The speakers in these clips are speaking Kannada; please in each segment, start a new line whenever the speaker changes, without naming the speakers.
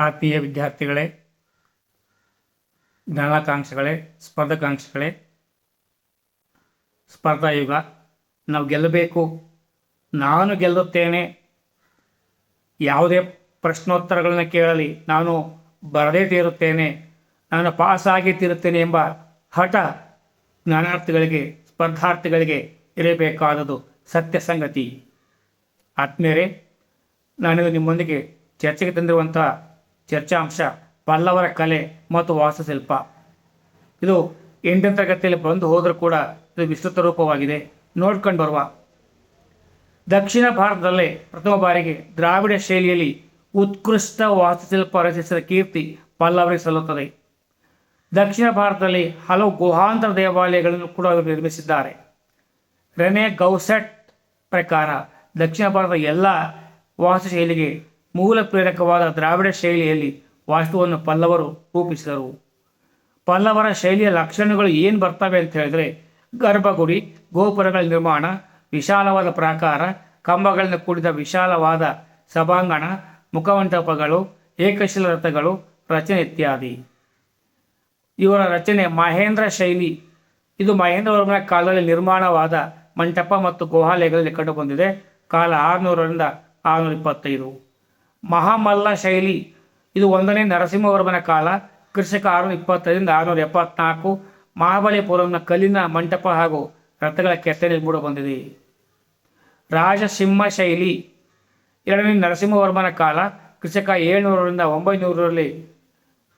ಆತ್ಮೀಯ ವಿದ್ಯಾರ್ಥಿಗಳೇ, ಜ್ಞಾನಾಕಾಂಕ್ಷೆಗಳೇ, ಸ್ಪರ್ಧಾಕಾಂಕ್ಷೆಗಳೇ ಸ್ಪರ್ಧಾ ಯುಗ ನಾವು ಗೆಲ್ಲಬೇಕು, ನಾನು ಗೆಲ್ಲುತ್ತೇನೆ, ಯಾವುದೇ ಪ್ರಶ್ನೋತ್ತರಗಳನ್ನು ಕೇಳಲಿ, ನಾನು ಬರದೇ ತೀರುತ್ತೇನೆ, ನಾನು ಪಾಸಾಗಿ ತೀರುತ್ತೇನೆ ಎಂಬ ಹಠ ಜ್ಞಾನಾರ್ಥಿಗಳಿಗೆ, ಸ್ಪರ್ಧಾರ್ಥಿಗಳಿಗೆ ಇರಬೇಕಾದದು ಸತ್ಯ ಸಂಗತಿ. ಆತ್ಮೀಯರೇ ನಾನಿದು ನಿಮ್ಮೊಂದಿಗೆ ಚರ್ಚೆಗೆ ತಂದಿರುವಂತಹ ಚರ್ಚಾಂಶ ಪಲ್ಲವರ ಕಲೆ ಮತ್ತು ವಾಸ್ತುಶಿಲ್ಪ. ಇದು ಎಂಟನೇ ತರಗತಿಯಲ್ಲಿ ಬಂದು ಹೋದರೂ ಕೂಡ ಇದು ವಿಸ್ತೃತ ರೂಪವಾಗಿದೆ. ನೋಡ್ಕೊಂಡು ಬರುವ. ದಕ್ಷಿಣ ಭಾರತದಲ್ಲೇ ಪ್ರಥಮ ಬಾರಿಗೆ ದ್ರಾವಿಡ ಶೈಲಿಯಲ್ಲಿ ಉತ್ಕೃಷ್ಟ ವಾಸ್ತುಶಿಲ್ಪ ರಚಿಸಿದ ಕೀರ್ತಿ ಪಲ್ಲವರಿಗೆ ಸಲ್ಲುತ್ತದೆ. ದಕ್ಷಿಣ ಭಾರತದಲ್ಲಿ ಹಲವು ಗುಹಾಂತರ ದೇವಾಲಯಗಳನ್ನು ಕೂಡ ಅವರು ನಿರ್ಮಿಸಿದ್ದಾರೆ. ರೆನೆ ಗೌಸೆಟ್ ಪ್ರಕಾರ ದಕ್ಷಿಣ ಭಾರತದ ಎಲ್ಲ ವಾಸ್ತುಶೈಲಿಗೆ ಮೂಲ ಪ್ರೇರಕವಾದ ದ್ರಾವಿಡ ಶೈಲಿಯಲ್ಲಿ ವಾಸ್ತುವನ್ನು ಪಲ್ಲವರು ರೂಪಿಸಿದರು. ಪಲ್ಲವರ ಶೈಲಿಯ ಲಕ್ಷಣಗಳು ಏನು ಬರ್ತವೆ ಅಂತ ಹೇಳಿದ್ರೆ, ಗರ್ಭಗುಡಿ, ಗೋಪುರಗಳ ನಿರ್ಮಾಣ, ವಿಶಾಲವಾದ ಪ್ರಾಕಾರ ಕಂಬಗಳಿಂದ ಕೂಡಿದ ವಿಶಾಲವಾದ ಸಭಾಂಗಣ ಮುಖಮಂಟಪಗಳು ಏಕಶಿಲ ರಥಗಳು, ರಚನೆ ಇತ್ಯಾದಿ. ಇವರ ರಚನೆ ಮಹೇಂದ್ರ ಶೈಲಿ. ಇದು ಮಹೇಂದ್ರವರ್ಮನ ಕಾಲದಲ್ಲಿ ನಿರ್ಮಾಣವಾದ ಮಂಟಪ ಮತ್ತು ಗುಹಾಲಯಗಳಲ್ಲಿ ಕಂಡುಬಂದಿದೆ. ಕಾಲ ಆರುನೂರರಿಂದ ಆರುನೂರ ಇಪ್ಪತ್ತೈದು. ಮಹಾಮಲ್ಲ ಶೈಲಿ. ಇದು ಒಂದನೇ ನರಸಿಂಹವರ್ಮನ ಕಾಲ. ಕೃಷಿಕ ಆರುನೂರ ಇಪ್ಪತ್ತರಿಂದ ಆರುನೂರ ಎಪ್ಪತ್ನಾಲ್ಕು. ಮಹಾಬಲಿಪುರಂನ ಕಲ್ಲಿನ ಮಂಟಪ ಹಾಗೂ ರಥಗಳ ಕೆತ್ತನೆ ಮೂಡಬಂದಿದೆ ರಾಜಸಿಂಹ ಶೈಲಿ. ಎರಡನೇ ನರಸಿಂಹವರ್ಮನ ಕಾಲ. ಕೃಷಿಕ ಏಳ್ನೂರರಿಂದ ಒಂಬೈನೂರರಲ್ಲಿ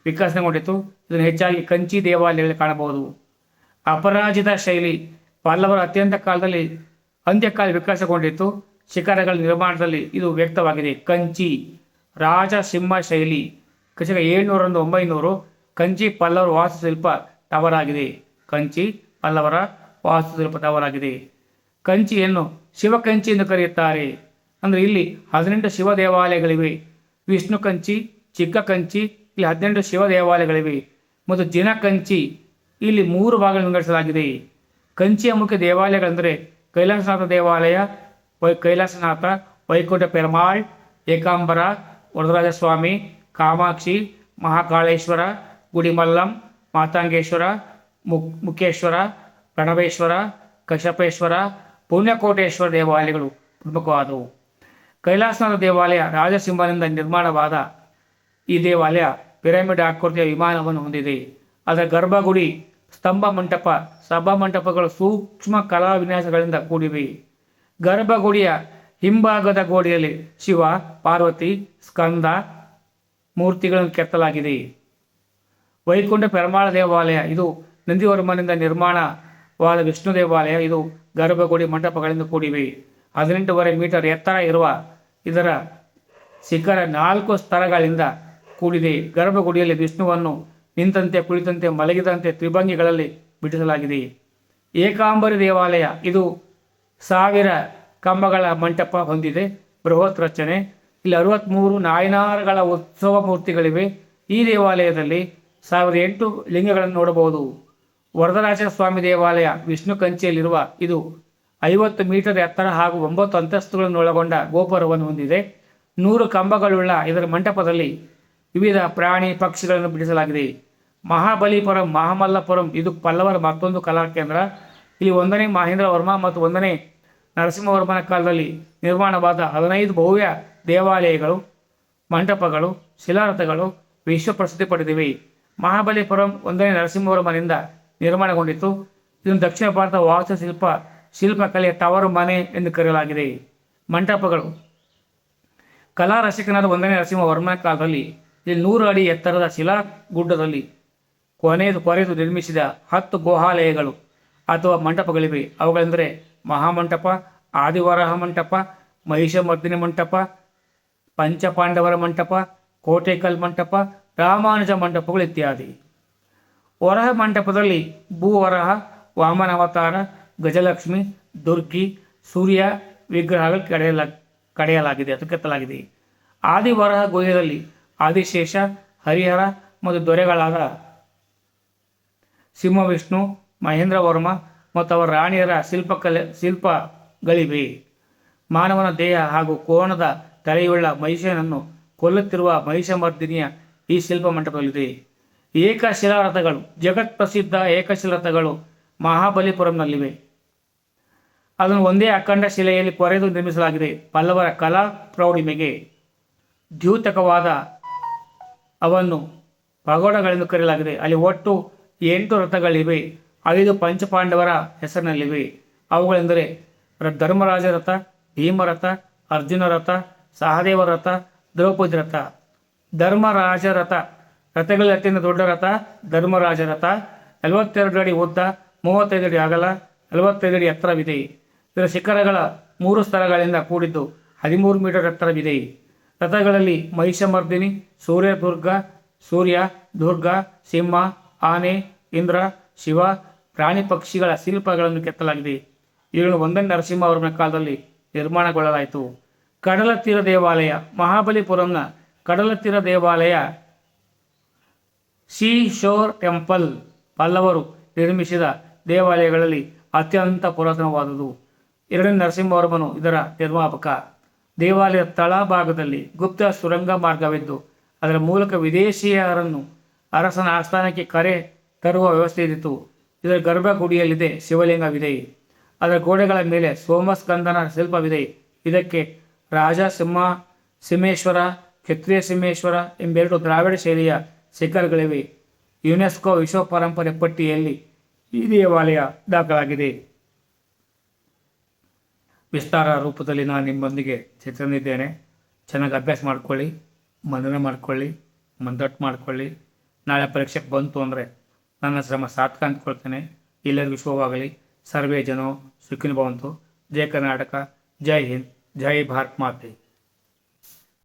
ವಿಕಸನಗೊಂಡಿತು. ಇದನ್ನು ಹೆಚ್ಚಾಗಿ ಕಂಚಿ ದೇವಾಲಯಗಳಲ್ಲಿ ಕಾಣಬಹುದು. ಅಪರಾಜಿತ ಶೈಲಿ. ಪಲ್ಲವರ ಅತ್ಯಂತ ಕಾಲದಲ್ಲಿ ಅಂತ್ಯಕಾಲ ವಿಕಾಸಗೊಂಡಿತ್ತು ಶಿಖರಗಳ ನಿರ್ಮಾಣದಲ್ಲಿ ಇದು ವ್ಯಕ್ತವಾಗಿದೆ. ಕಂಚಿ ರಾಜಸಿಂಹ ಶೈಲಿ, ಕೃಷಿಕ ಏಳ್ನೂರರಿಂದ ಒಂಬೈನೂರು, ಕಂಚಿ ಪಲ್ಲವರ ವಾಸ್ತುಶಿಲ್ಪ ತವರಾಗಿದೆ. ಕಂಚಿ ಪಲ್ಲವರ ವಾಸ್ತುಶಿಲ್ಪ ತವರಾಗಿದೆ. ಕಂಚಿಯನ್ನು ಶಿವಕಂಚಿ ಎಂದು ಕರೆಯುತ್ತಾರೆ. ಅಂದರೆ ಇಲ್ಲಿ ಹದಿನೆಂಟು ಶಿವ ದೇವಾಲಯಗಳಿವೆ. ವಿಷ್ಣು ಕಂಚಿ, ಚಿಕ್ಕ ಕಂಚಿ, ಇಲ್ಲಿ ಹದಿನೆಂಟು ಶಿವ ದೇವಾಲಯಗಳಿವೆ. ಮತ್ತು ಜಿನ ಕಂಚಿ ಇಲ್ಲಿ ಮೂರು ಭಾಗಗಳನ್ನು ವಿಂಗಡಿಸಲಾಗಿದೆ. ಕಂಚಿಯ ಮುಖ್ಯ ದೇವಾಲಯಗಳೆಂದರೆ ಕೈಲಾಸನಾಥ ದೇವಾಲಯ ವೈ ಕೈಲಾಸನಾಥ ವೈಕುಂಠ ಪೆರಮಾಳ್ ಏಕಾಂಬರ ವರದರಾಜಸ್ವಾಮಿ ಕಾಮಾಕ್ಷಿ ಮಹಾಕಾಳೇಶ್ವರ ಗುಡಿಮಲ್ಲಂ ಮಾತಾಂಗೇಶ್ವರ ಮುಕ್ ಮುಖೇಶ್ವರ ಪ್ರಣವೇಶ್ವರ ಕಶ್ಯಪೇಶ್ವರ ಪುಣ್ಯಕೋಟೇಶ್ವರ ದೇವಾಲಯಗಳು ಪ್ರಮುಖವಾದವು ಕೈಲಾಸನಾಥ ದೇವಾಲಯ ರಾಜಸಿಂಹನಿಂದ ನಿರ್ಮಾಣವಾದ ಈ ದೇವಾಲಯ ಪಿರಮಿಡ್ ಆಕೃತಿಯ ವಿಮಾನವನ್ನು ಹೊಂದಿದೆ ಅದರ ಗರ್ಭಗುಡಿ ಸ್ತಂಭ ಮಂಟಪ ಸಭಾ ಮಂಟಪಗಳು ಸೂಕ್ಷ್ಮ ಕಲಾ ವಿನ್ಯಾಸಗಳಿಂದ ಕೂಡಿವೆ ಗರ್ಭಗುಡಿಯ ಹಿಂಭಾಗದ ಗೋಡೆಯಲ್ಲಿ ಶಿವ, ಪಾರ್ವತಿ, ಸ್ಕಂದ ಮೂರ್ತಿಗಳನ್ನು ಕೆತ್ತಲಾಗಿದೆ. ವೈಕುಂಠ ಪೆರಮಾಳ ದೇವಾಲಯ, ಇದು ನಂದಿವರ್ಮನಿಂದ ನಿರ್ಮಾಣವಾದ ವಿಷ್ಣು ದೇವಾಲಯ, ಇದು ಗರ್ಭಗುಡಿ ಮಂಟಪಗಳಿಂದ ಕೂಡಿವೆ. ಹದಿನೆಂಟೂವರೆ ಮೀಟರ್ ಎತ್ತರ ಇರುವ ಇದರ ಶಿಖರ ನಾಲ್ಕು ಸ್ತರಗಳಿಂದ ಕೂಡಿದೆ. ಗರ್ಭಗುಡಿಯಲ್ಲಿ ವಿಷ್ಣುವನ್ನು ನಿಂತಂತೆ, ಕುಳಿತಂತೆ, ಮಲಗಿದಂತೆ ತ್ರಿಭಂಗಿಗಳಲ್ಲಿ ಬಿಡಿಸಲಾಗಿದೆ. ಏಕಾಂಬರಿ ದೇವಾಲಯ, ಇದು ಸಾವಿರ ಕಂಬಗಳ ಮಂಟಪ ಹೊಂದಿದೆ, ಬೃಹತ್ ರಚನೆ. ಇಲ್ಲಿ ಅರವತ್ತ್ಮೂರು ನಾಯನಾರಗಳ ಉತ್ಸವ ಮೂರ್ತಿಗಳಿವೆ. ಈ ದೇವಾಲಯದಲ್ಲಿ ಸಾವಿರದ ಎಂಟು ಲಿಂಗಗಳನ್ನು ನೋಡಬಹುದು. ವರದರಾಜ ಸ್ವಾಮಿ ದೇವಾಲಯ ವಿಷ್ಣು ಕಂಚಿಯಲ್ಲಿರುವ ಇದು ಐವತ್ತು ಮೀಟರ್ ಎತ್ತರ ಹಾಗೂ ಒಂಬತ್ತು ಅಂತಸ್ತುಗಳನ್ನು ಒಳಗೊಂಡ ಗೋಪುರವನ್ನು ಹೊಂದಿದೆ. ನೂರು ಕಂಬಗಳುಳ್ಳ ಇದರ ಮಂಟಪದಲ್ಲಿ ವಿವಿಧ ಪ್ರಾಣಿ ಪಕ್ಷಿಗಳನ್ನು ಬಿಡಿಸಲಾಗಿದೆ. ಮಹಾಬಲಿಪುರಂ, ಮಹಾಮಲ್ಲಪುರಂ, ಇದು ಪಲ್ಲವರ ಮತ್ತೊಂದು ಕಲಾ ಕೇಂದ್ರ ಇಲ್ಲಿ ಒಂದನೇ ಮಹೇಂದ್ರ ವರ್ಮ ಮತ್ತು ಒಂದನೇ ನರಸಿಂಹವರ್ಮನ ಕಾಲದಲ್ಲಿ ನಿರ್ಮಾಣವಾದ ಹದಿನೈದು ಭವ್ಯ ದೇವಾಲಯಗಳು, ಮಂಟಪಗಳು, ಶಿಲಾರಥಗಳು ವಿಶ್ವ ಪ್ರಸಿದ್ಧಿ ಪಡೆದಿವೆ. ಮಹಾಬಲಿಪುರಂ ಒಂದನೇ ನರಸಿಂಹವರ್ಮನಿಂದ ನಿರ್ಮಾಣಗೊಂಡಿತು ಇದನ್ನು ದಕ್ಷಿಣ ಭಾರತ ವಾಸ್ತುಶಿಲ್ಪ ಶಿಲ್ಪಕಲೆಯ ಟವರ್, ಮನೆ ಎಂದು ಕರೆಯಲಾಗಿದೆ. ಮಂಟಪಗಳು. ಕಲಾ ರಸಿಕನಾದ ಒಂದನೇ ನರಸಿಂಹವರ್ಮನ ಕಾಲದಲ್ಲಿ ಇಲ್ಲಿ ನೂರು ಅಡಿ ಎತ್ತರದ ಶಿಲಾ ಗುಡ್ಡದಲ್ಲಿ ಕೊನೆಯದು ಕೊರೆದು ನಿರ್ಮಿಸಿದ ಹತ್ತು ಗೋಹಾಲಯಗಳು ಅಥವಾ ಮಂಟಪಗಳಿವೆ. ಅವುಗಳೆಂದರೆ ಮಹಾಮಂಟಪ, ಆದಿವರಹ ಮಂಟಪ, ಮಹಿಷಮರ್ದಿನಿ ಮಂಟಪ, ಪಂಚಪಾಂಡವರ ಮಂಟಪ, ಕೋಟೆಕಲ್ ಮಂಟಪ, ರಾಮಾನುಜ ಮಂಟಪಗಳು ಇತ್ಯಾದಿ. ವರಹ ಮಂಟಪದಲ್ಲಿ ಭೂವರಹ, ವಾಮನಾವತಾರ, ಗಜಲಕ್ಷ್ಮಿ, ದುರ್ಗಿ, ಸೂರ್ಯ ವಿಗ್ರಹಗಳು ಕಡೆಯಲ, ಕಡೆಯಲಾಗಿದೆ, ಅದು ಕೆತ್ತಲಾಗಿದೆ. ಆದಿವರಹ ಗುಹೆಯಲ್ಲಿ ಆದಿಶೇಷ, ಹರಿಹರ ಮತ್ತು ದೊರೆಗಳಾದ ಸಿಂಹವಿಷ್ಣು ಮಹೇಂದ್ರ ವರ್ಮ ಮತ್ತು ಅವರ ರಾಣಿಯರ ಶಿಲ್ಪಕಲೆ ಶಿಲ್ಪಗಳಿವೆ. ಮಾನವನ ದೇಹ ಹಾಗೂ ಕೋಣದ ತಲೆಯುಳ್ಳ ಮಹಿಷನನ್ನು ಕೊಲ್ಲುತ್ತಿರುವ ಮಹಿಷಮರ್ದಿನಿಯ ಈ ಶಿಲ್ಪ ಮಂಟಪದಲ್ಲಿದೆ ಏಕಶಿಲಾರಥಗಳು ಜಗತ್ ಪ್ರಸಿದ್ಧ ಏಕಶಿಲಾರಥಗಳು ಮಹಾಬಲಿಪುರಂನಲ್ಲಿವೆ. ಅದನ್ನು ಒಂದೇ ಅಖಂಡ ಶಿಲೆಯಲ್ಲಿ ಕೊರೆದು ನಿರ್ಮಿಸಲಾಗಿದೆ. ಪಲ್ಲವರ ಕಲಾ ಪ್ರೌಢಿಮೆಗೆ ದ್ಯೂತಕವಾದ ಅವನ್ನು ಪಗೋಡಗಳೆಂದು ಕರೆಯಲಾಗಿದೆ. ಅಲ್ಲಿ ಒಟ್ಟು ಎಂಟು ರಥಗಳಿವೆ. ಐದು ಪಂಚಪಾಂಡವರ ಹೆಸರಿನಲ್ಲಿವೆ. ಅವುಗಳೆಂದರೆ ಧರ್ಮರಾಜ ರಥ, ಭೀಮರಥ, ಅರ್ಜುನ ರಥ, ಸಹದೇವ ರಥ, ದ್ರೌಪದಿ ರಥ. ಧರ್ಮರಾಜ ರಥ ರಥಗಳಲ್ಲಿ ಅತ್ಯಂತ ದೊಡ್ಡ ರಥ ಧರ್ಮರಾಜ ರಥ. ನಲವತ್ತೆರಡು ಅಡಿ ಉದ್ದ, ಮೂವತ್ತೈದು ಅಡಿ ಅಗಲ, ನಲವತ್ತೈದು ಅಡಿ ಎತ್ತರವಿದೆ. ಇದರ ಶಿಖರಗಳ ಮೂರು ಸ್ಥಳಗಳಿಂದ ಕೂಡಿದ್ದು ಹದಿಮೂರು ಮೀಟರ್ ಎತ್ತರವಿದೆ. ರಥಗಳಲ್ಲಿ ಮಹಿಷಮರ್ದಿನಿ ಸೂರ್ಯ ದುರ್ಗ ಸೂರ್ಯ, ದುರ್ಗ, ಸಿಂಹ, ಆನೆ, ಇಂದ್ರ, ಶಿವ ಪ್ರಾಣಿ ಪಕ್ಷಿಗಳ ಶಿಲ್ಪಗಳನ್ನು ಕೆತ್ತಲಾಗಿದೆ. ಇವುಗಳು ಒಂದನೇ ನರಸಿಂಹವರ್ಮನ ಕಾಲದಲ್ಲಿ ನಿರ್ಮಾಣಗೊಳ್ಳಲಾಯಿತು. ಕಡಲ ತೀರ ದೇವಾಲಯ, ಮಹಾಬಲಿಪುರಂನ ಕಡಲ ತೀರ ದೇವಾಲಯ ಸೀ ಶೋರ್ ಟೆಂಪಲ್ ಪಲ್ಲವರು ನಿರ್ಮಿಸಿದ ದೇವಾಲಯಗಳಲ್ಲಿ ಅತ್ಯಂತ ಪುರಾತನವಾದುದು. ಎರಡನೇ ನರಸಿಂಹವರ್ಮನು ಇದರ ನಿರ್ಮಾಪಕ. ದೇವಾಲಯದ ತಳಭಾಗದಲ್ಲಿ ಗುಪ್ತ ಸುರಂಗ ಮಾರ್ಗವಿದ್ದು, ಅದರ ಮೂಲಕ ವಿದೇಶಿಯರನ್ನು ಅರಸನ ಆಸ್ಥಾನಕ್ಕೆ ಕರೆ ತರುವ ವ್ಯವಸ್ಥೆ ಇದ್ದಿತು ಇದರ ಗರ್ಭಗುಡಿಯಲ್ಲಿದೆ ಶಿವಲಿಂಗವಿದೆ. ಅದರ ಗೋಡೆಗಳ ಮೇಲೆ ಸೋಮಸ್ಕಂದನ ಶಿಲ್ಪವಿದೆ. ಇದಕ್ಕೆ ರಾಜ ಸಿಂಹ ಸಿಂಹೇಶ್ವರ, ಕ್ಷತ್ರಿಯ ಸಿಂಹೇಶ್ವರ ಎಂಬೆರಡು ದ್ರಾವಿಡ ಶೈಲಿಯ ಶಿಖರಗಳಿವೆ. ಯುನೆಸ್ಕೋ ವಿಶ್ವ ಪರಂಪರೆ ಪಟ್ಟಿಯಲ್ಲಿ ಈ ದೇವಾಲಯ ದಾಖಲಾಗಿದೆ. ವಿಸ್ತಾರ ರೂಪದಲ್ಲಿ ನಾನು ನಿಮ್ಮೊಂದಿಗೆ ಚಿತ್ರನಿದ್ದೇನೆ ಚೆನ್ನಾಗಿ ಅಭ್ಯಾಸ ಮಾಡ್ಕೊಳ್ಳಿ, ಮನನ ಮಾಡ್ಕೊಳ್ಳಿ ಮಂದಟ್ಟು ಮಾಡ್ಕೊಳ್ಳಿ. ನಾಳೆ ಪರೀಕ್ಷೆಗೆ ಬಂತು ಅಂದರೆ ನನ್ನ ಶ್ರಮ ಸಾರ್ಥಕ ಅಂದ್ಕೊಳ್ತೇನೆ. ಎಲ್ಲರಿಗೂ ಶುಭವಾಗಲಿ. ಸರ್ವೇ ಜನೋ, ಸುಖಿನ ಭವಂತು. ಜಯ ಕರ್ನಾಟಕ, ಜೈ ಹಿಂದ್, ಜೈ ಭಾರತ್ ಮಾತೆ.